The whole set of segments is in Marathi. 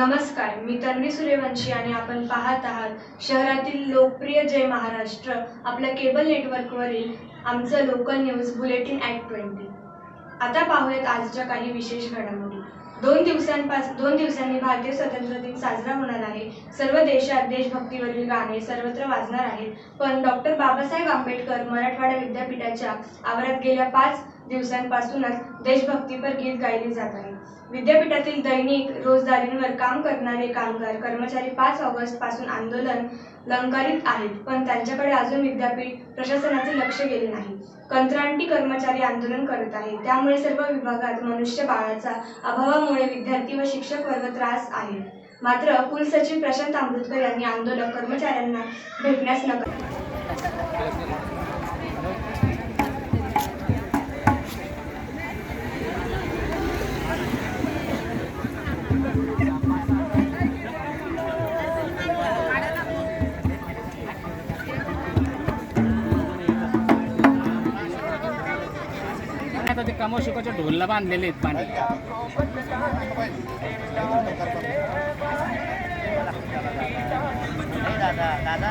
नमस्कार मी तन्वी सूर्यवंशी आणि आपण पाहत आहात शहरातील लोकप्रिय जय महाराष्ट्र आपल्या केबल नेटवर्कवरील आमचं local news bulletin at twenty. आता पाहूयात आजच्या काही विशेष घडामोडी. दोन दिवसांपास दोन दिवसांनी भारतीय स्वातंत्र्य दिन साजरा होणार आहे. सर्व देशात देशभक्तीवरील गाणे सर्वत्र वाजणार आहेत. पण डॉक्टर बाबासाहेब आंबेडकर मराठवाडा विद्यापीठाच्या आवारात गेल्या पाच दिवसांपासूनच देशभक्तीपर गीत गायले जात आहे. विद्यापीठातील दैनिक रोजदारींवर काम करणारे कामगार कर्मचारी पाच ऑगस्टपासून आंदोलन लंकारित आहेत पण त्यांच्याकडे अजून विद्यापीठ प्रशासनाचे लक्ष गेले नाही. कंत्राटी कर्मचारी आंदोलन करत आहेत. त्यामुळे सर्व विभागात मनुष्यबळाचा अभावामुळे विद्यार्थी व शिक्षक वर्ग त्रास आहे. मात्र कुलसचिव प्रशांत आंबेडकर यांनी आंदोलक कर्मचाऱ्यांना भेटण्यास नकार आता ते ढोलला बांधलेले आहेत पाणी. दादा दादा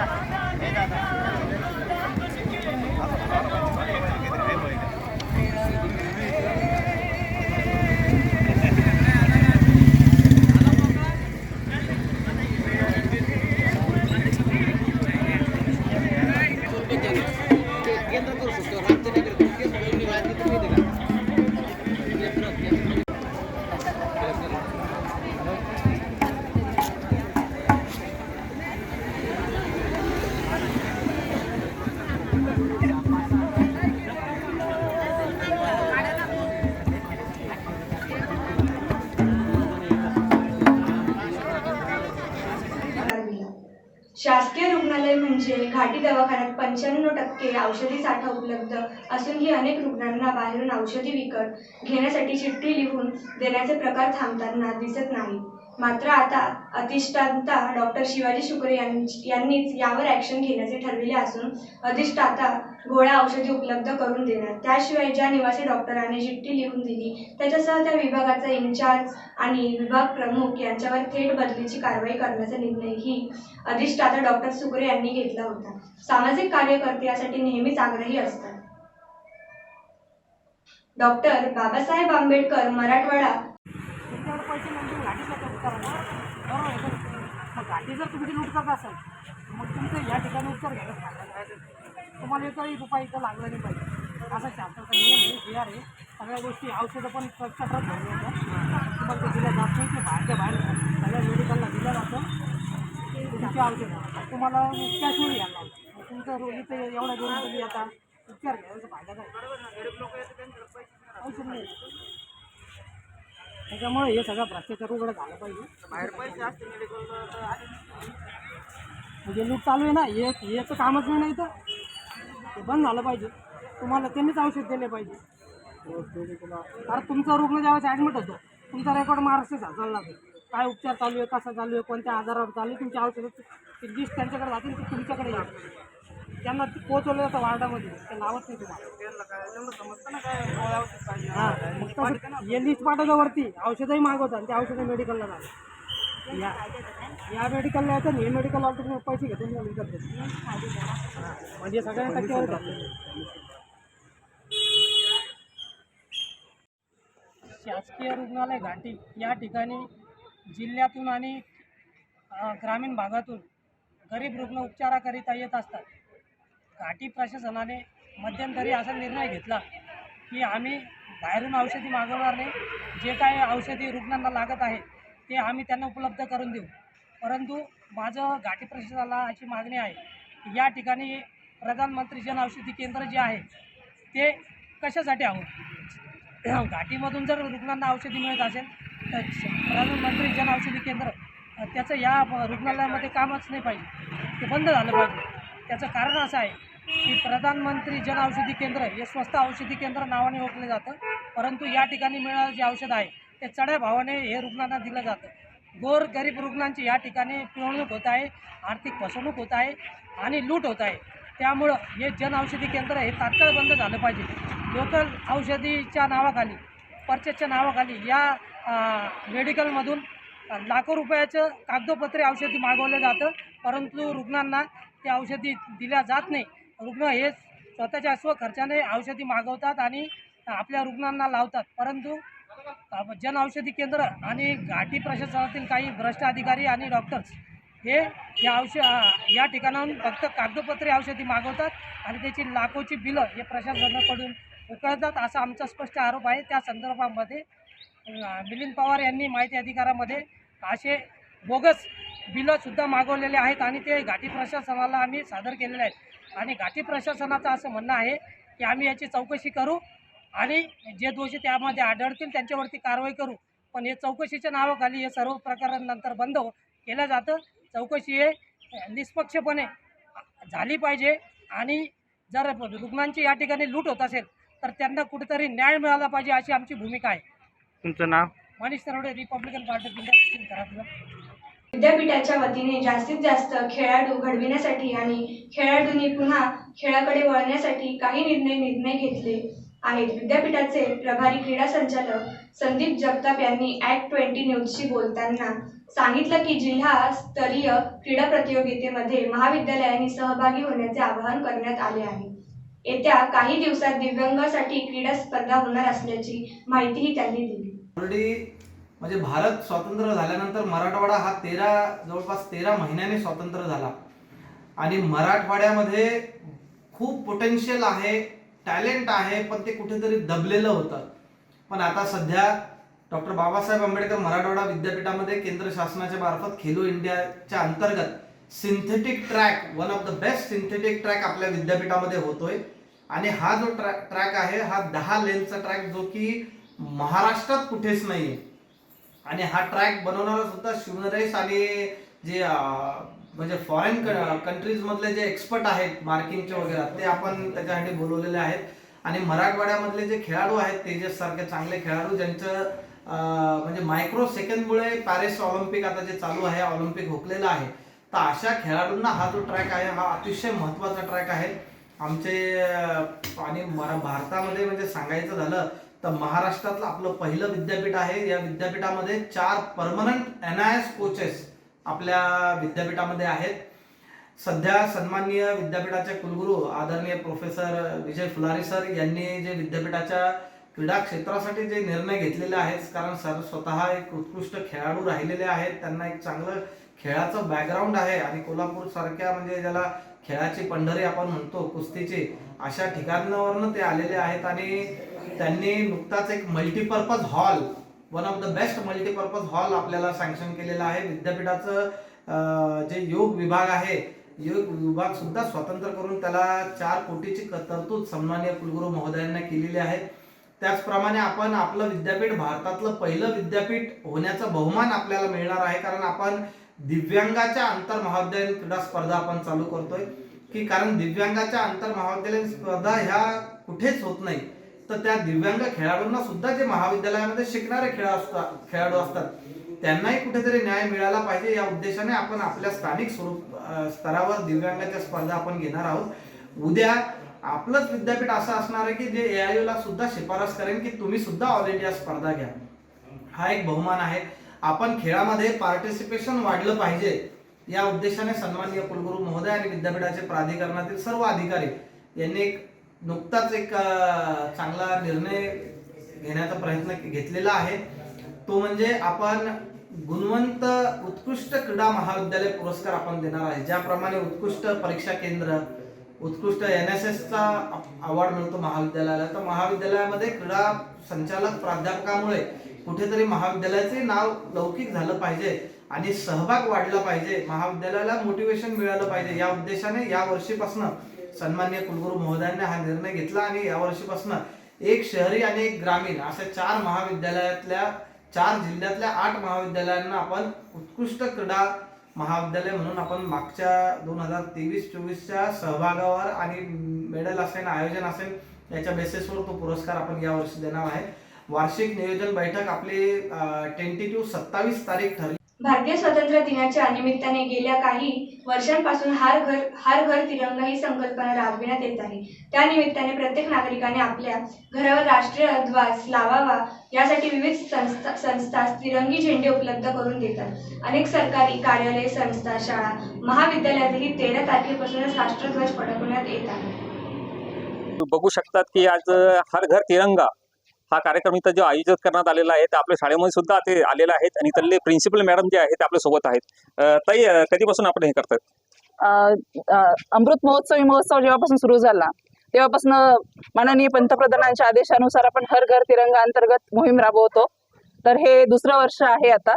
पंच्याण्णव टक्के औषधी साठा उपलब्ध असूनही अनेक रुग्णांना बाहेरून औषधी विकत घेण्यासाठी चिठ्ठी लिहून देण्याचे प्रकार थांबताना दिसत नाही. मात्र आता अधिष्ठाता डॉक्टर शिवाजी शुक्रे यांनीच यावर ॲक्शन घेण्याचे ठरविले असून अधिष्ठाता गोळ्या औषधी उपलब्ध करून देणार. त्याशिवाय ज्या निवासी डॉक्टरांनी चिठ्ठी लिहून दिली त्याच्यासह त्या विभागाचा इन्चार्ज आणि विभाग प्रमुख यांच्यावर थेट बदलीची कारवाई करण्याचा निर्णयही अधिष्ठाता डॉक्टर सुकरे यांनी घेतला होता. सामाजिक कार्यकर्ते यासाठी नेहमीच आग्रही असतात. डॉक्टर बाबासाहेब आंबेडकर मराठवाडा. तुमच्याकडे बरोबर आहे मग घाटी जर तुमची लूट करत असेल मग तुमचं या ठिकाणी उपचार घ्यायला सांगायचं तुम्हाला एकही रुपया इथं लागला नाही पाहिजे असा शासनाचा नियम आहे जी आहे सगळ्या गोष्टी औषधं पण स्वच्छ भरले होतं तुम्हाला ते दिल्या जात नाही ते बाहेरच्या बाहेर सगळ्या मेडिकलला दिलं जातं तुमची औषधं तुम्हाला कॅशवर घ्यायला लागतं मग तुमचं रोग इथे एवढ्या दूरून तुम्ही आता उपचार घ्यायचा फायदा काय औषध नाही त्याच्यामुळे हे सगळं भ्रष्टाचार उघडं झालं पाहिजे. बाहेर पैसे असते म्हणजे लूट चालू आहे ना हे याचं कामच नाही ना इथं. ते बंद झालं पाहिजे. तुम्हाला त्यांनीच औषध दिले पाहिजे. कारण तुमचा रुग्ण ज्यावेळेस ॲडमिट होतो तुमचा रेकॉर्ड महाराष्ट्राचा चालला जातो काय उपचार चालू आहे कसा चालू आहे कोणत्या आजारावर चालू आहे तुमच्या औषधं ते लिस्ट त्यांच्याकडे जातील ते तुमच्याकडे येईल त्यांना पोचवलं जातं वार्डामध्ये ते लावत नाही तुम्हाला. हे लिस्ट पाठवतं वरती औषधंही मागवतात आणि ते औषधं मेडिकलला जातात. या या मेडिकलला येतात हे हे मेडिकलला तुम्ही पैसे घेतो म्हणजे सगळ्यांना टक्केवारी शासकीय रुग्णालय घाटी या ठिकाणी जिल्ह्यातून आणि ग्रामीण भागातून गरीब रुग्ण उपचाराकरिता येत असतात. घाटी प्रशासनाने मध्यंतरी असा निर्णय घेतला की आम्ही बाहेरून औषधी मागवणार नाही. जे काय औषधी रुग्णांना लागत आहे ते आम्ही त्यांना उपलब्ध करून देऊ. परंतु माझं घाटी प्रशासनाला अशी मागणी आहे की या ठिकाणी प्रधानमंत्री जन औषधी केंद्र जे आहे ते कशासाठी आहोत? घाटीमधून जर रुग्णांना औषधी मिळत असेल तर प्रधानमंत्री जन औषधी केंद्र त्याचं या रुग्णालयामध्ये कामच नाही पाहिजे. ते बंद झालं पाहिजे. त्याचं कारण असं आहे की प्रधानमंत्री जन औषधी केंद्र हे स्वस्त औषधी केंद्र नावाने ओळखलं जातं. परंतु या ठिकाणी मिळणारं जे औषध आहे ते चढ्या भावाने हे रुग्णांना दिलं जातं. गोर गरीब रुग्णांची या ठिकाणी पिळवणूक होत आहे आर्थिक फसवणूक होत आहे आणि लूट होत आहे. त्यामुळं हे जन औषधी केंद्र हे तात्काळ बंद झालं पाहिजे. लोकल औषधीच्या नावाखाली परचेसच्या नावाखाली या मेडिकलमधून लाखो रुपयाचं कागदोपत्री औषधी मागवलं जातं. परंतु रुग्णांना ते औषधी दिल्या जात नाही. रुग्ण हे स्वतःच्या स्वखर्चाने औषधी मागवतात आणि आपल्या रुग्णांना लावतात. परंतु जनऔषधी जन औषधी केंद्र आणि घाटी प्रशासनातील काही भ्रष्ट अधिकारी आणि डॉक्टर्स हे या औष या ठिकाणाहून फक्त कागदपत्रे औषधी मागवतात आणि त्याची लाखोची बिलं हे प्रशासनाकडून उकळतात असा आमचा स्पष्ट आरोप आहे. त्या संदर्भामध्ये मिलिंद पवार यांनी माहिती अधिकारामध्ये असे बोगस बिलंसुद्धा मागवलेले आहेत आणि ते घाटी प्रशासनाला आम्ही सादर केलेले आहेत. आणि घाटी प्रशासनाचं असं म्हणणं आहे की आम्ही याची चौकशी करू आणि जे दोषी त्यामध्ये आढळतील त्यांच्यावरती कारवाई करू. पण हे चौकशीच्या नावाखाली हे सर्व प्रकरण नंतर बंद हो केलं जातं. चौकशी हे निष्पक्षपणे झाली पाहिजे आणि जर रुग्णांची या ठिकाणी लूट होत असेल तर त्यांना कुठेतरी न्याय मिळाला पाहिजे अशी आमची भूमिका आहे. तुमचं नाव? मनीष तरवडे रिपब्लिकन पार्टी विद्यापीठाच्या वतीने जास्तीत जास्त खेळाडू घडविण्यासाठी आणि खेळाडूंनी पुन्हा खेळाकडे वळण्यासाठी काही निर्णय निर्णय घेतले आहेत. विद्यापीठाचे प्रभारी क्रीडा संचालक संदीप जगताप यांनी ॲक्ट ट्वेंटी न्यूजशी बोलताना सांगितलं की जिल्हा स्तरीय क्रीडा प्रतियोगितेमध्ये महाविद्यालयांनी सहभागी होण्याचे आवाहन करण्यात आले आहे. येत्या काही दिवसात दिव्यांगासाठी क्रीडा स्पर्धा होणार असल्याची माहितीही त्यांनी दिली. म्हणजे भारत स्वतंत्र झाल्यानंतर मराठवाडा हा तेरा जवळपास तेरा महिन्याने स्वतंत्र झाला. आणि मराठवाड्यामध्ये खूप पोटेन्शियल आहे टॅलेंट आहे पण ते कुठेतरी दबलेलं होतं. पण आता सध्या डॉक्टर बाबासाहेब आंबेडकर मराठवाडा विद्यापीठामध्ये केंद्र शासनाच्या मार्फत खेलो इंडियाच्या अंतर्गत synthetic track one of the best synthetic track आपल्या विद्यापीठामध्ये होतोय. आणि हा जो ट्रॅक ट्रॅक आहे हा दहा लेनचा ट्रॅक जो की महाराष्ट्रात कुठेच नाही आहे आणि हा ट्रॅक बनवणारा सुद्धा शिवनरेश आणि जे म्हणजे फॉरेन कंट्रीज मधले जे एक्सपर्ट आहेत मार्किंगचे वगैरे ते आपण त्याच्यासाठी बोलवलेले आहेत. आणि मराठवाड्यामधले जे खेळाडू आहेत तेजस सारखे चांगले खेळाडू ज्यांचं म्हणजे मायक्रो सेकंडमुळे पॅरिस ऑलिम्पिक आता जे चालू आहे ऑलिम्पिक हुकलेलं आहे. तर अशा खेळाडूंना हा जो ट्रॅक आहे हा अतिशय महत्त्वाचा ट्रॅक आहे. आमचे आणि मरा- भारतामध्ये म्हणजे सांगायचं झालं तर महाराष्ट्रातलं आपलं पहिलं विद्यापीठ आहे. या विद्यापीठामध्ये चार परमनंट एनआयएस कोचेस आपल्या विद्यापीठामध्ये आहेत. सध्या सन्माननीय विद्यापीठाचे कुलगुरू आदरणीय प्रोफेसर विजय फुलारी सर यांनी जे विद्यापीठाच्या क्रीडा क्षेत्रासाठी जे निर्णय घेतलेले आहेत कारण सर स्वतः एक उत्कृष्ट खेळाडू राहिलेले आहेत. त्यांना एक चांगलं खेळाचं बॅकग्राऊंड आहे आणि कोल्हापूर सारख्या म्हणजे ज्याला खेळाची पंढरी आपण म्हणतो कुस्तीची अशा ठिकाणावरनं ते आलेले आहेत. आणि त्यांनी नुकताच एक multipurpose hall one of the best multipurpose hall आपल्याला सँक्शन केलेलं आहे. विद्यापीठाचं जे योग विभाग आहे योग विभाग सुद्धा स्वतंत्र करून त्याला चार कोटीची तरतूद सन्मान्य कुलगुरू महोदयांना केलेली आहे. त्याचप्रमाणे आपण आपलं विद्यापीठ भारतातलं पहिलं विद्यापीठ होण्याचा बहुमान आपल्याला मिळणार आहे कारण आपण दिव्यांगाच्या आंतर महाविद्यालयीन क्रीडा स्पर्धा आपण चालू करतोय. की कारण दिव्यांगाच्या आंतर महाविद्यालयीन स्पर्धा ह्या कुठेच होत नाही. तर त्या दिव्यांग खेळाडूंना सुद्धा जे महाविद्यालयामध्ये शिकणारे खेळ असतात खेळाडू असतात त्यांनाही कुठेतरी न्याय मिळाला पाहिजे या उद्देशाने आपण आपल्या स्थानिक स्वरूप स्तरावर दिव्यांगाच्या स्पर्धा आपण घेणार आहोत. उद्या आपलंच विद्यापीठ असं असणार आहे की जे ए ला सुद्धा शिफारस करेन की तुम्ही सुद्धा ऑल इंडिया स्पर्धा घ्या. हा एक बहुमान आहे. आपण खेळामध्ये पार्टिसिपेशन वाढलं पाहिजे या उद्देशाने सन्माननीय कुलगुरू महोदय आणि विद्यापीठाचे प्राधिकरणातील सर्व अधिकारी यांनी एक नुकताच एक चांगला निर्णय घेण्याचा प्रयत्न घेतलेला आहे. तो म्हणजे आपण गुणवंत उत्कृष्ट क्रीडा महाविद्यालय पुरस्कार आपण देणार आहे. ज्याप्रमाणे उत्कृष्ट परीक्षा केंद्र उत्कृष्ट एन एस एसचा अवॉर्ड मिळतो महाविद्यालयाला. तर महाविद्यालयामध्ये क्रीडा संचालक प्राध्यापकामुळे कुठेतरी महाविद्यालयाचे नाव लौकिक झालं पाहिजे आणि सहभाग वाढला पाहिजे. महाविद्यालयाला मोटिवेशन मिळालं पाहिजे. या उद्देशाने या वर्षीपासून सन्मान्य कुलगुरू महोदयांनी हा निर्णय घेतला आणि या वर्षीपासून एक शहरी आणि एक ग्रामीण अशा चार महाविद्यालयातल्या चार जिल्ह्यातल्या आठ महाविद्यालयांना आपण उत्कृष्ट क्रीडा महाविद्यालय म्हणून आपण मागच्या दोन हजार तेवीस चोवीसच्या सहभागावर आणि मेडल असेल आयोजन असेल याच्या बेसिसवर तो पुरस्कार आपण या वर्षी देणार आहे. वार्षिक नियोजन बैठक आपली टेंटेटिव्ह सत्तावीस तारीख ठरली. भारतीय स्वातंत्र्य दिनाच्या निमित्ताने गेल्या काही वर्षांपासून हर घर हर घर तिरंगा ही संकल्पना राबविण्यात येत आहे. त्या निमित्ताने प्रत्येक नागरिकाने आपल्या घरावर राष्ट्रीय ध्वज लावावा यासाठी विविध संस्था संस्था तिरंगी झेंडे उपलब्ध करून देतात. अनेक सरकारी कार्यालय संस्था शाळा महाविद्यालयातही तेरा तारखेपासूनच राष्ट्रध्वज फडकवण्यात येत आहे. बघू शकतात की आज हर घर तिरंगा हा कार्यक्रम इथं जो आयोजित करण्यात आलेला आहे ते आपल्या शाळेमध्ये सुद्धा ते आलेले आहेत आणि इथले प्रिन्सिपल मॅडम जे आहेत ते आपल्यासोबत आहेत. ताई कधीपासून आपण हे करतात अमृत महोत्सवी महोत्सव जेव्हापासून सुरू झाला तेव्हापासून माननीय पंतप्रधानांच्या आदेशानुसार आपण हर घर तिरंगा अंतर्गत मोहीम राबवतो. तर हे दुसरं वर्ष आहे आता.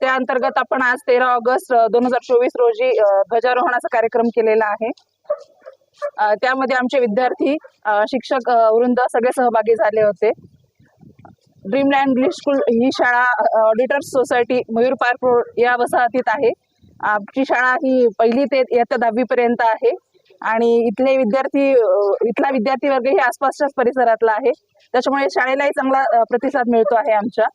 त्या अंतर्गत आपण आज तेरा ऑगस्ट दोन हजार चोवीस रोजी ध्वजारोहणाचा कार्यक्रम केलेला आहे. त्यामध्ये आमचे विद्यार्थी शिक्षक वृंद सगळे सहभागी झाले होते. ड्रीमलँड इंग्लिश स्कूल ही शाळा auditors society Mayur park road या वसाहतीत आहे. आमची शाळा ही पहिली ते इयत्ता दहावीपर्यंत आहे. आणि इथले विद्यार्थी इथला विद्यार्थी वर्ग ही आसपासच्याच परिसरातला आहे. त्याच्यामुळे शाळेलाही चांगला प्रतिसाद मिळतो आहे आमच्या.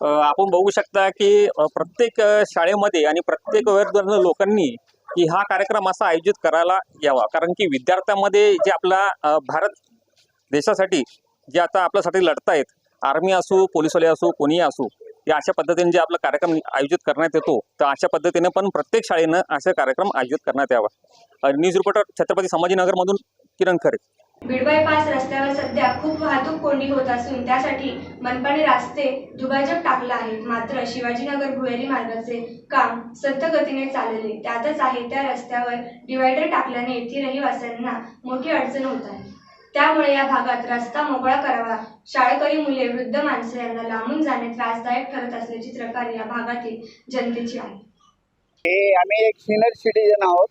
आपण बघू शकता की प्रत्येक शाळेमध्ये आणि प्रत्येक वर्ग लोकांनी की हा कार्यक्रम असा आयोजित करायला यावा. कारण की विद्यार्थ्यांमध्ये जे आपला भारत देशासाठी जे आता आपल्यासाठी लढतायत आर्मी असो पोलीसवाले असो कोणीही असो या अशा पद्धतीने जे आपला कार्यक्रम आयोजित करण्यात येतो तर अशा पद्धतीने पण प्रत्येक शाळेनं असे कार्यक्रम आयोजित करण्यात यावा. न्यूज रिपोर्टर छत्रपती संभाजीनगरमधून किरण खरे. बीड बायपास रस्त्यावर सध्या खूप वाहतूक कोंडी होत असून त्यासाठी मनपाने रस्ते दुभाजक टाकला आहे. मात्र शिवाजीनगर भुयारी मार्गाचे काम संत गतीने चालले. त्यातच आहे त्या रस्त्यावर डिवायडर टाकल्याने येथील रहिवाशांना मोठी अडचण होत आहे. त्यामुळे या भागात रस्ता मोकळा करावा शाळकरी मुले वृद्ध माणसं यांना लांबून जाणे त्रासदायक ठरत असल्याची तक्रार या भागातील जनतेची आहे. हे आम्ही एक सिनियर सिटीजन आहोत.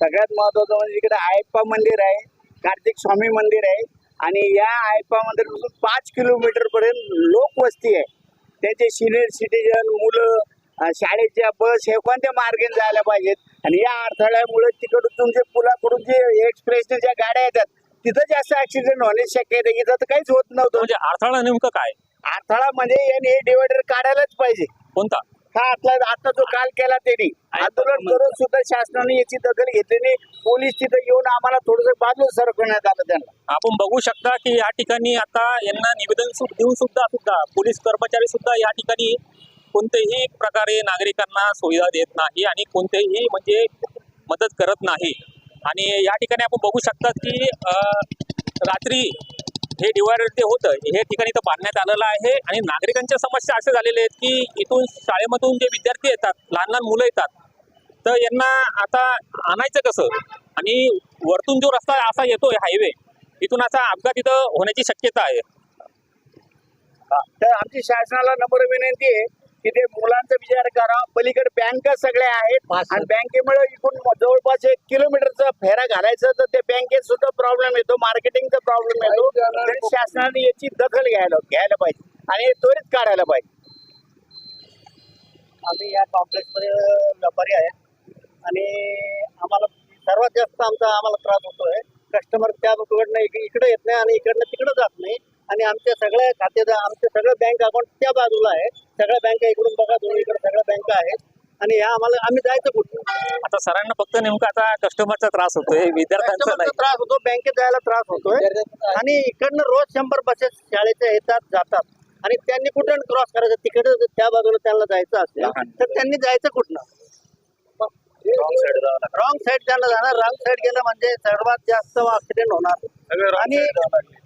सगळ्यात महत्वाचं म्हणजे इकडे आयप्पा मंदिर आहे. कार्तिक स्वामी मंदिर आहे. आणि या आयप्पा मंदिरापासून पाच किलोमीटर पर्यंत लोकवस्ती आहे. त्याचे सिनियर सिटीजन मुलं शाळेच्या बस हे कोणत्या मार्गाने जायला पाहिजेत? आणि या अडथळ्यामुळे तिकडून जे पुलाकडून जे एक्सप्रेसने ज्या गाड्या येतात तिथं जास्त ऍक्सिडेंट होण्याची शक्यता. इथं तर काहीच होत नव्हतं. म्हणजे अडथळा नेमकं काय? अडथळा म्हणजे यांनी हे डिवायडर काढायलाच पाहिजे. कोणता? हा आता आता जो काल केला त्यांनी. आंदोलन करून सुद्धा शासनाने याची दखल घेतली पोलीस तिथं येऊन आम्हाला थोडस बाजू सरकवण्यात आलं त्यांना. आपण बघू शकता की या ठिकाणी आता यांना निवेदन देऊन सुद्धा सुद्धा पोलीस कर्मचारी सुद्धा या ठिकाणी कोणत्याही प्रकारे नागरिकांना सुविधा देत नाही आणि कोणतेही म्हणजे मदत करत नाही. आणि या ठिकाणी आपण बघू शकतात की रात्री हे डिवायडर जे होतं. हे ठिकाणी इथं बांधण्यात आलेलं आहे. आणि नागरिकांच्या समस्या असे झालेले आहेत की इथून शाळेमधून जे विद्यार्थी येतात लहान लहान मुलं येतात तर यांना आता आणायचं कसं? आणि वरतून जो रस्ता असा येतोय हायवे इथून असा अपघात इथं होण्याची शक्यता आहे. तर आमची शासनाला नम्र विनंती आहे की ते मुलांचा विचार करा. पलीकडे बँका सगळ्या आहेत. आणि बँकेमुळे इकडून जवळपास एक किलोमीटरचा फेरा घालायचं तर त्या बँकेत सुद्धा प्रॉब्लेम येतो. मार्केटिंगचा प्रॉब्लेम येतो. तरी शासनाने याची दखल घ्यायला घ्यायला पाहिजे. आणि त्वरित काढायला पाहिजे. आम्ही या कॉम्प्लेक्समध्ये व्यापारी आहेत आणि आम्हाला सर्वात जास्त आमचा आम्हाला त्रास होतोय. कस्टमर त्या इकडनं इक- इकडे येत नाही आणि इकडनं तिकडे जात नाही. आणि आमच्या सगळ्या खात्याचं आमचे सगळं बँक अकाउंट त्या बाजूला आहे. सगळ्या बँका इकडून बघा तुम्ही इकडे सगळ्या बँका आहेत आणि ह्या आम्हाला आम्ही जायचं कुठं आता सरांना फक्त नेमका आता कस्टमरचा त्रास होतोय विद्यार्थ्यांचा त्रास होतो बँकेत जायला त्रास होतोय. आणि इकडनं रोज शंभर बसेस शाळेच्या येतात जातात. आणि त्यांनी कुठं क्रॉस करायचं? तिकडे त्या बाजूला त्यांना जायचं असेल तर त्यांनी जायचं कुठनं? रॉंग साईड त्यांना जाणार. रॉंग साईड गेलं म्हणजे सर्वात जास्त ऍक्सिडेंट होणार. आणि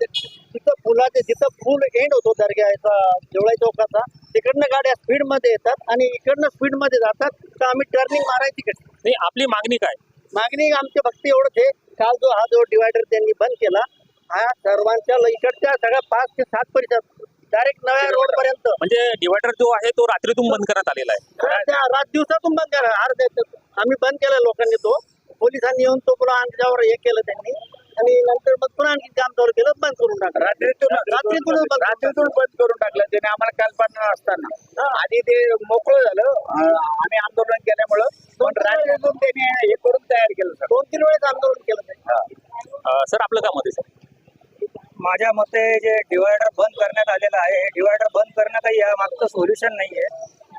तिथं पुलाचे जिथं पूल एंड होतो दर्ग्याचा देवळाई चौकाचा तिकडनं गाड्या स्पीडमध्ये येतात आणि इकडनं स्पीडमध्ये जातात. तर आम्ही टर्निंग मारायची तिकडे नाही आपली मागणी काय? मागणी आमची फक्त एवढंच आहे. काल जो हा जो डिवायडर त्यांनी बंद केला हा सर्वांच्या इकडच्या सगळ्या पाच ते सात परिसर डायरेक्ट नव्या रोड पर्यंत म्हणजे डिवायडर जो आहे तो रात्रीतून बंद करण्यात आलेला आहे. रात दिवसातून बंद केला अर्ध्या आम्ही बंद केला लोकांनी तो. पोलिसांनी येऊन तो पुन्हा आमच्यावर हे केलं त्यांनी. आणि नंतर मग पुन्हा आणखी काम चालू केलं बंद करून टाकलं. रात्रीतून रात्रीतून रात्रीतून बंद करून टाकलं. त्याने आम्हाला कल्पना नसताना आधी ते मोकळं झालं. अं, आम्ही आंदोलन केल्यामुळं. पण रात्रीतून त्यांनी हे करून तयार केलं दोन तीन वेळेस आंदोलन केलं. अं, सर आपलं मत आहे सर. माझ्या मते जे डिवायडर बंद करण्यात आलेलं आहे हे डिवायडर बंद करण्यात काही या मागचं सोल्युशन नाही आहे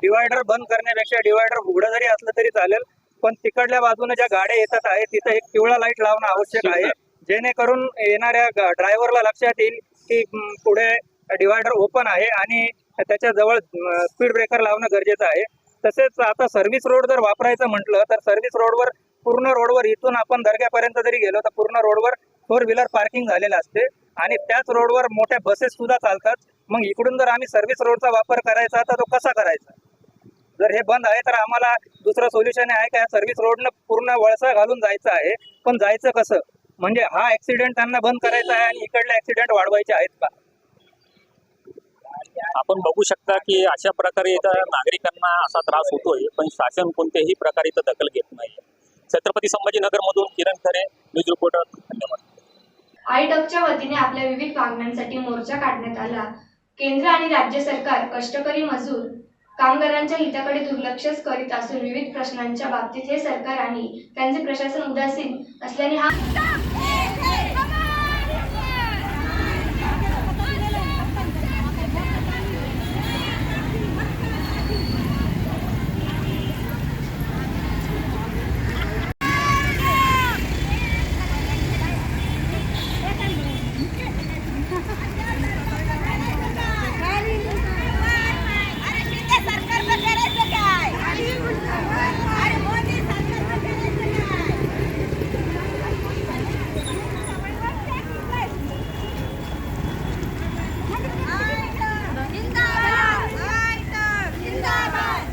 डिवायडर डिवायडर बंद करण्यापेक्षा डिवायडर उघडं जरी असलं तरी चालेल पण तिकडल्या बाजूने ज्या गाड्या येतात आहे तिथं एक पिवळा लाइट लावणं आवश्यक आहे. जेणेकरून येणाऱ्या ड्रायव्हरला लक्षात येईल की पुढे डिवायडर ओपन आहे आणि त्याच्याजवळ स्पीड ब्रेकर लावणं गरजेचं आहे. तसेच आता सर्व्हिस रोड जर वापरायचं म्हटलं तर सर्व्हिस रोडवर पूर्ण रोडवर इथून आपण दर्ग्यापर्यंत जरी गेलो तर पूर्ण रोडवर फोर व्हीलर पार्किंग झालेलं असते. आणि त्याच रोडवर मोठ्या बसेस सुद्धा चालतात. मग इकडून जर आम्ही सर्व्हिस रोडचा वापर करायचा तर तो कसा करायचा? जर हे बंद आहे तर आम्हाला दुसरं सोल्युशन आहे का? सर्व्हिस रोडनं पूर्ण वळसा घालून जायचं आहे. पण जायचं कसं? म्हणजे हा ऍक्सिडेंट त्यांना बंद करायचा आहे आणि इकडले ऍक्सिडेंट वाढवायचे आहेत का? आपण बघू शकता की अशा प्रकारे इथं नागरिकांना असा त्रास होतोय पण शासन कोणत्याही प्रकारे इथं दखल घेत नाही छत्रपती संभाजीनगर मधून किरण खरे न्यूज रिपोर्टर धन्यवाद. आयडकच्या वतीने आपल्या विविध मागण्यांसाठी मोर्चा काढण्यात आला. केंद्र आणि राज्य सरकार कष्टकरी मजूर कामगारांच्या हिताकडे दुर्लक्षच करीत असून विविध प्रश्नांच्या बाबतीत हे सरकार आणि त्यांचे प्रशासन उदासीन असल्याने हा अरे शिंदे सरकारचं करायचं काय अरे मोदी सरकारचं करायचं काय जिंदाबाद जिंदाबाद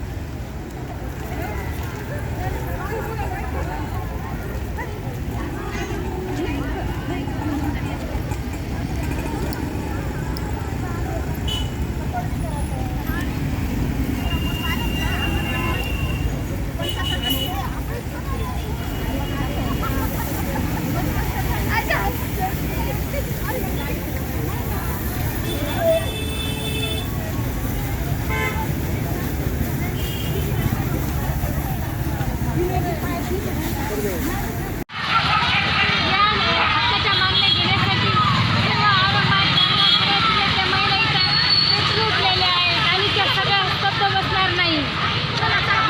या हक्काच्या मागण्या घेण्यासाठी सर्व औरंगाबाद जालना पुणे जिल्ह्यातल्या महिला इथं पेटून उठलेल्या आहेत आणि त्या सगळ्या स्तब्ध बसणार नाही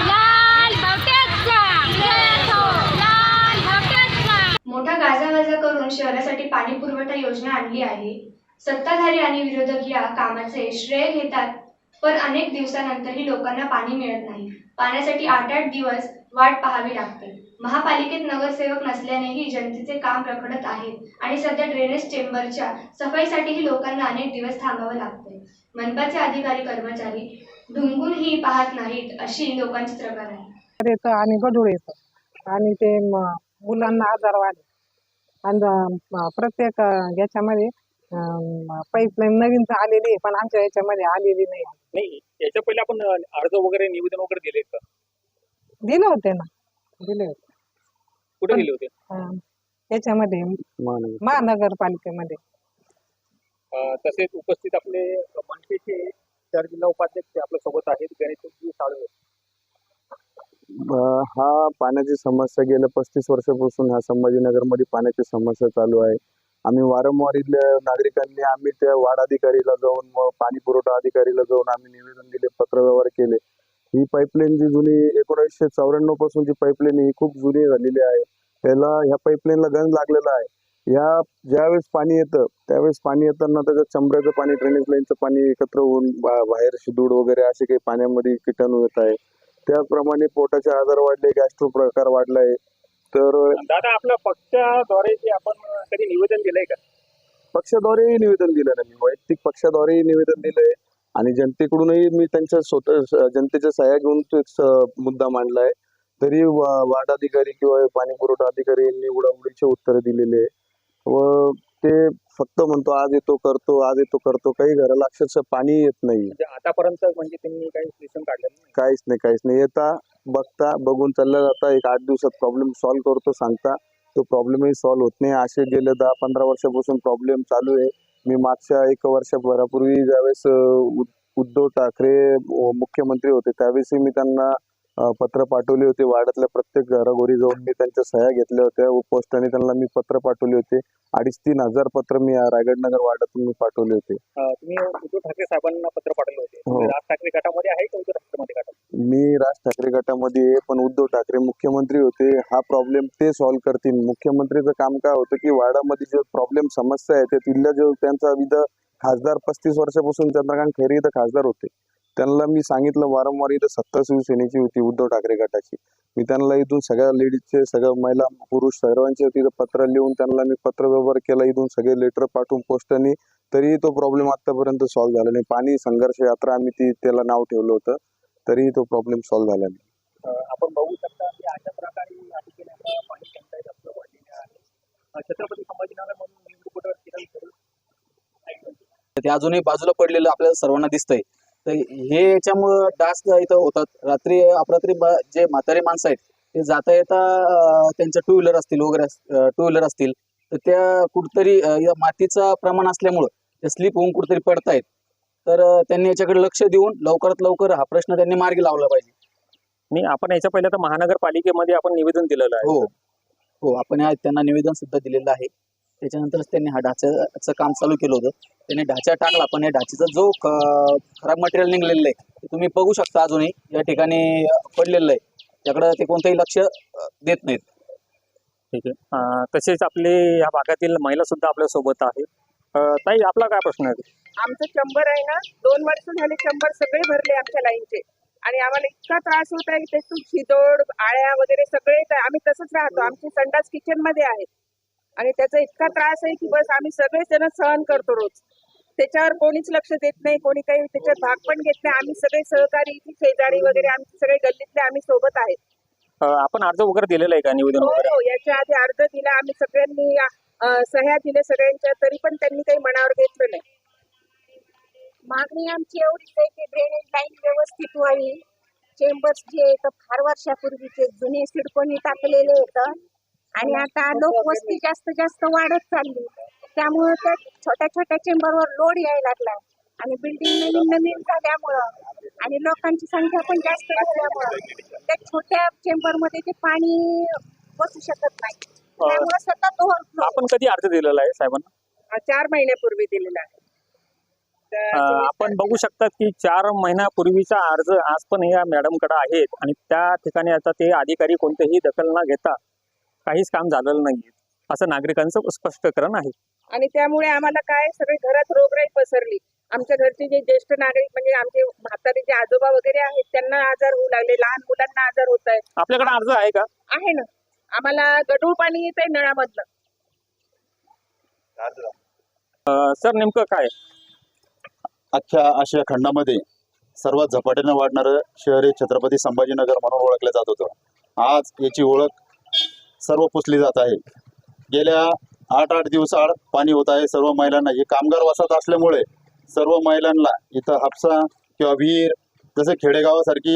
लाल भावट्याचा लाल भावट्याचा मोठा गाजावाजा करून शहरासाठी पाणी पुरवठा योजना आणली आहे सत्ताधारी आणि विरोधक या कामाचे श्रेय घेतात. पण अनेक दिवसानंतरही लोकांना पाणी मिळत नाही. पाण्यासाठी आठ आठ दिवस वाट पाहावी लागते. महापालिकेत नगरसेवक नसल्यानेही जनतेचे काम रखडत आहेत आणि सध्या ड्रेनेज चेंबरच्या सफाईसाठीही लोकांना अनेक दिवस थांबावं लागते. मनपाचे अधिकारी कर्मचारी ढुंगूनही पाहत नाहीत अशी लोकांची तक्रार आहे. आणि गढूळ येतं. आणि ते मुलांना आजार वाढ आणि प्रत्येक याच्यामध्ये पाईपलाईन नवीन तर आलेली आहे पण आमच्या याच्यामध्ये आलेली नाही नाही याच्या पहिले आपण अर्ज वगैरे निवेदन वगैरे दिले का? दिले होते ना. दिले होते. कुठे पण- दिले होते? अं, याच्यामध्ये महानगरपालिकेमध्ये. अं, तसेच उपस्थित आपले मनसेचे चार जिल्हा उपाध्यक्ष आपल्यासोबत आहेत गणेशजी साळवे. हा पाण्याची समस्या गेल्या पस्तीस वर्षापासून ह्या संभाजीनगरमध्ये पाण्याची समस्या चालू आहे. आम्ही वारंवार इथल्या नागरिकांनी आम्ही त्या वाढ अधिकारीला जाऊन व पाणी पुरवठा अधिकारीला जाऊन आम्ही निवेदन दिले पत्रव्यवहार केले. ही पाईपलाईन जी जुनी एकोणीसशे चौऱ्याण्णवपासून जी पाईपलाईन ही खूप जुनी झालेली आहे. त्याला ह्या पाईपलाईनला गंज लागलेला आहे. ह्या ज्यावेळेस पाणी येतं त्यावेळेस पाणी येताना त्याच्यात चंबऱ्याचं पाणी ड्रेनेज लाईनचं पाणी एकत्र होऊन बा- बाहेर शिदूड वगैरे असे काही पाण्यामध्ये किटाणू येत आहे. त्याप्रमाणे पोटाचे आजार वाढले गॅस्ट्रो प्रकार वाढला आहे तर दादा आपल्या पक्षाद्वारे जे आपण कधी निवेदन दिलंय का? पक्षाद्वारेही निवेदन दिलं ना मी वैयक्तिक पक्षाद्वारेही निवेदन दिलंय. आणि जनतेकडूनही मी त्यांच्या स्वतः जनतेच्या सह्या घेऊन तो एक मुद्दा मांडलाय. तरी वार्ड अधिकारी किंवा पाणी पुरवठा अधिकारी यांनी उडाउडीचे उत्तर दिलेले. आहे. व ते फक्त म्हणतो आज येतो करतो आज येतो करतो. काही घराला अक्षरशः पाणी येत नाही म्हणजे आतापर्यंत म्हणजे त्यांनी काही सोल्युशन काढलेलं नाही. काहीच नाही काहीच नाही. येता बघता बघून चालला जाता. एक आठ दिवसात प्रॉब्लेम सॉल्व्ह करतो सांगता. तो प्रॉब्लेमही सॉल्व्ह होत नाही. असे गेले दहा पंधरा वर्षापासून प्रॉब्लेम चालू आहे. मी मागच्या एक वर्षभरापूर्वी ज्यावेळेस उद्धव ठाकरे मुख्यमंत्री होते त्यावेळेसही मी त्यांना पत्र पाठवले होते. वाड्यातल्या प्रत्येक घराघरी जाऊन मी त्यांच्या सह्या घेतल्या होत्या. व पोस्टाने त्यांना मी पत्र पाठवले होते. अडीच तीन हजार पत्र मी या रायगड नगर वाड्यातून मी पाठवले होते. तुम्ही उद्धव ठाकरे साहेबांना पत्र पाठवले होते. हो. राज ठाकरे गटामध्ये आहे का उद्धव ठाकरे मध्ये गटात मी राज ठाकरे गटामध्ये आहे पण उद्धव ठाकरे मुख्यमंत्री होते. हा प्रॉब्लेम ते सॉल्व्ह करतील. मुख्यमंत्रीचं काम काय होतं की वाड्यामध्ये जे प्रॉब्लेम समस्या आहे ते तिथल्या जो त्यांचा विध खासदार पस्तीस वर्षापासून चंद्रकांत खैरे इथं खासदार होते. त्यांना मी सांगितलं वारंवार इथं सत्ता शिवसेनेची होती उद्धव ठाकरे गटाची. मी त्यांना इथून सगळ्या लेडीजचे सगळ्या महिला पुरुष सर्वांचे तिथं पत्र लिहून त्यांना मी पत्र व्यवहार केला. इथून सगळे लेटर पाठवून पोस्टाने तरीही तो प्रॉब्लेम आतापर्यंत सॉल्व्ह झाला नाही. पाणी संघर्ष यात्रा आम्ही ती त्याला नाव ठेवलं होतं. तरीही तो प्रॉब्लेम सॉल्व्ह झाला नाही. आपण बघू शकता की अशा प्रकारे छत्रपती संभाजीनगर ते अजूनही बाजूला पडलेलं आपल्याला सर्वांना दिसतंय. तर हे याच्यामुळं डास इथं होतात. रात्री अपरात्री जे म्हातारे माणसं आहेत ते जाता येता त्यांच्या टू व्हीलर असतील वगैरे टू व्हीलर असतील तर त्या कुठतरी मातीचं प्रमाण असल्यामुळं ते स्लिप होऊन कुठतरी पडतायत. तर त्यांनी याच्याकडे लक्ष देऊन लवकरात लवकर हा प्रश्न त्यांनी मार्गी लावला पाहिजे. मी आपण याच्या पहिले तर महानगरपालिकेमध्ये आपण निवेदन दिलेलं आहे. हो. हो आपण त्यांना निवेदन सुद्धा दिलेलं आहे. त्याच्यानंतरच त्यांनी हा ढाच्याचं काम चालू केलं होतं. त्यांनी ढाचा टाकला पण या ढाचीचा जो खराब मटेरियल निघलेलं आहे ते तुम्ही बघू शकता अजूनही. या ठिकाणी पडलेलं आहे. त्याकडं ते कोणतंही लक्ष देत नाहीत. ठीक आहे. तसेच आपले या भागातील महिला सुद्धा आपल्यासोबत आहे ताई आपला काय प्रश्न आहे? आमचं चंबर आहे ना? दोन वर्ष झाले चंबर सगळे भरले आमच्या लाईनचे. आणि आम्हाला इतका त्रास होत आहे त्यातून शिदोड आळ्या वगैरे सगळे आम्ही तसंच राहतो. आमचे संडास किचनमध्ये आहेत. आणि त्याचा इतका त्रास आहे की बस आम्ही सगळे जण सहन करतो रोज. त्याच्यावर कोणीच लक्ष देत नाही कोणी काही त्याच्यात भाग पण घेत नाही. आम्ही सगळे सहकारी इथे शेजारी वगैरे आमचे सगळे गल्लीतले आम्ही सोबत आहेत आपण अर्ज वगैरे दिलेला आहे का निवेदन हो वगैरे? हो याच्या आधी अर्ज दिला. आम्ही सगळ्यांनी सह्या दिल्या सगळ्यांच्या तरी पण त्यांनी काही मनावर घेतलं नाही. मागणी आमची एवढीच आहे की ड्रेनेज लाईन व्यवस्थित व्हावी. चेंबर्स जे आहेत फार वर्षापूर्वीचे जुने सिडकोनी टाकलेले आहेत. आणि आता लोकवस्ती जास्त जास्त वाढत चालली. त्यामुळे त्या छोट्या छोट्या चेंबरवर लोड यायला लागला. आणि बिल्डिंग नवीन नवीन झाल्यामुळं आणि लोकांची संख्या पण जास्त झाल्यामुळं त्या छोट्या चेंबरमध्ये ते पाणी बसू शकत नाही. त्यामुळे सतत ओव्हरफ्लो आपण कधी अर्ज दिलेला आहे साहेबांना? चार महिन्यापूर्वी दिलेला आहे. आपण बघू शकता की चार महिन्यापूर्वीचा अर्ज आज पण या मॅडमकडे आहेत. आणि त्या ठिकाणी आता ते अधिकारी कोणतेही दखल न घेता काहीच काम झालेलं नाही असं नागरिकांचं स्पष्टीकरण आहे. आणि त्यामुळे आम्हाला काय सगळे घरात रोगराई पसरली. आमच्या घरचे जे ज्येष्ठ नागरिक म्हणजे आमचे म्हातारे जे आजोबा वगैरे आहेत त्यांना आजार होऊ लागले. लहान मुलांना आजार होत आहेत. आपल्याकडे अर्ज आहे का? आहे ना. आम्हाला गढूळ पाणी येत आहे नळामधलं. सर नेमकं काय? अख्ख्या आशिया खंडामध्ये सर्वात झपाट्याने वाढणारं शहर हे छत्रपती संभाजीनगर म्हणून ओळखलं जात होतं. आज याची ओळख सर्व पुसली जात आहे. गेल्या आठ आठ दिवसाआड पाणी होत आहे सर्व महिलांना. हे कामगार वसत असल्यामुळे सर्व महिलांना इथं हापसा किंवा विहीर जसे खेडेगावासारखी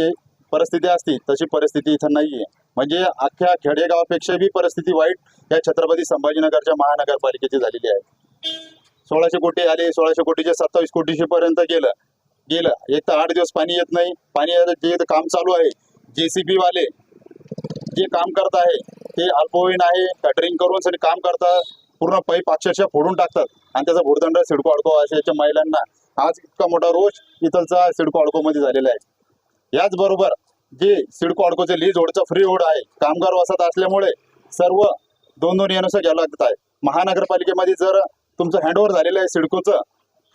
परिस्थिती असती तशी परिस्थिती इथं नाही आहे म्हणजे अख्ख्या खेडेगावापेक्षा बी परिस्थिती वाईट या छत्रपती संभाजीनगरच्या महानगरपालिकेची झालेली आहे. सोळाशे कोटी आले सोळाशे कोटीचे सत्तावीस कोटीशे पर्यंत गेलं. गेलं. एक तर आठ दिवस पाणी येत नाही. पाणी जे इथं काम चालू आहे जेसीबी वाले जे काम करत आहे ते अल्पवयीन आहे कॅटरिंग करून काम करतात पूर्ण पाईप अक्षरशः फोडून टाकतात. आणि त्याचा भुर्दंड सिडको अडको अशाच्या महिलांना आज इतका मोठा रोष इथलचा सिडको अडको मध्ये झालेला आहे. याचबरोबर जे सिडको अडकोचे लीज ओढचं फ्री ओढ आहे कामगार वसाहत असल्यामुळे सर्व दोन दोन यानुसार घ्यावं लागत आहे. महानगरपालिकेमध्ये जर तुमचं हँडओव्हर झालेलं आहे सिडकोचं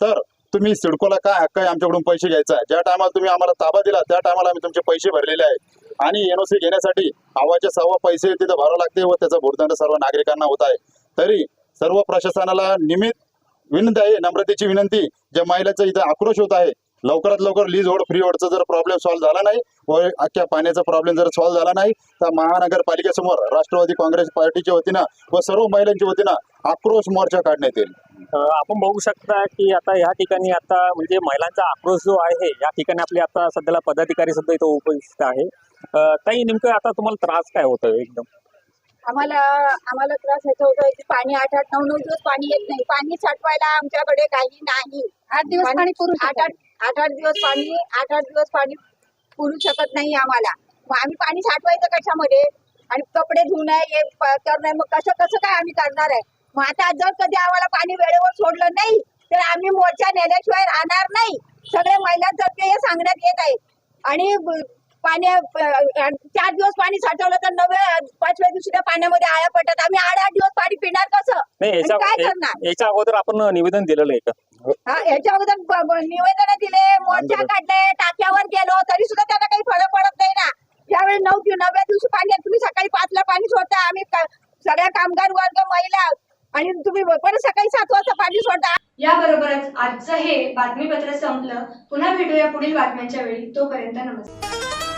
तर तुम्ही सिडकोला काय हक्क आहे आमच्याकडून पैसे घ्यायचा आहे? ज्या टायमाला तुम्ही आम्हाला ताबा दिला त्या टायमाला आम्ही तुमचे पैसे भरलेले आहेत आणि एनओसी घेण्यासाठी आवाचे सव्वा पैसे तिथे भरावं लागते व त्याचा भूर्दंड सर्व नागरिकांना होत आहे. तरी सर्व प्रशासनाला निमित्त विनंती आहे नम्रतेची विनंती ज्या महिलाचा इथं आक्रोश होत आहे लवकरात लवकर लीज होड फ्री होडचा जर प्रॉब्लेम सॉल्व्ह झाला नाही व अख्ख्या पाण्याचा प्रॉब्लेम जर सॉल्व्ह झाला नाही तर महानगरपालिकेसमोर राष्ट्रवादी काँग्रेस पार्टीच्या वतीनं व सर्व महिलांच्या वतीनं आक्रोश मोर्चा काढण्यात येईल. आपण बघू शकता की आता या ठिकाणी आता म्हणजे महिलांचा आक्रोश जो आहे या ठिकाणी आपले आता सध्याला पदाधिकारी सुद्धा इथं उपस्थित आहे. ताई नेमकं आता तुम्हाला त्रास काय होतोय एकदम? आम्हाला आम्हाला त्रास ह्याचा होतोय की पाणी आठ आठ नऊ नऊ दिवस पाणी येत नाही. पाणी साठवायला आमच्याकडे काही नाही. आठ दिवस पाणी पुरू आठ आठ आठ आठ दिवस पाणी आठ आठ दिवस पाणी पुरू शकत नाही आम्हाला. मग आम्ही पाणी साठवायचं कशामध्ये? आणि कपडे धुणं हे करणं मग कसं कसं काय आम्ही करणार आहे? मग आता जर कधी आम्हाला पाणी वेळेवर सोडलं नाही तर आम्ही मोर्चा नेल्याशिवाय राहणार नाही. सगळे महिलांतर्फे हे सांगण्यात येत आहे. आणि पाण्या चार दिवस पाणी साठवलं तर नव्या पाचव्या दिवशी त्या पाण्यामध्ये आळ्या पडतात. आम्ही आठ आठ दिवस पाणी पिणार कसं? नाही आणि याच्या काय करणार? याच्या अगोदर आपण निवेदन दिलेलं आहे का? हा याच्या अगोदर ब- ब- निवेदन दिले मोर्चा काढले टाक्यावर गेलो तरी सुद्धा त्यांना काही फरक पडत नाही ना. त्यावेळी नऊ दिव- नवव्या दिवशी पाणी आहे. तुम्ही सकाळी पाचला पाणी सोडता आम्ही का- सगळ्या कामगार वर्ग महिला आणि तुम्ही परत सकाळी सात वाजता पाणी सोडता. याबरोबरच आजचं हे बातमीपत्र संपलं. पुन्हा भेटूया पुढील बातम्यांच्या वेळी. तोपर्यंत नमस्कार.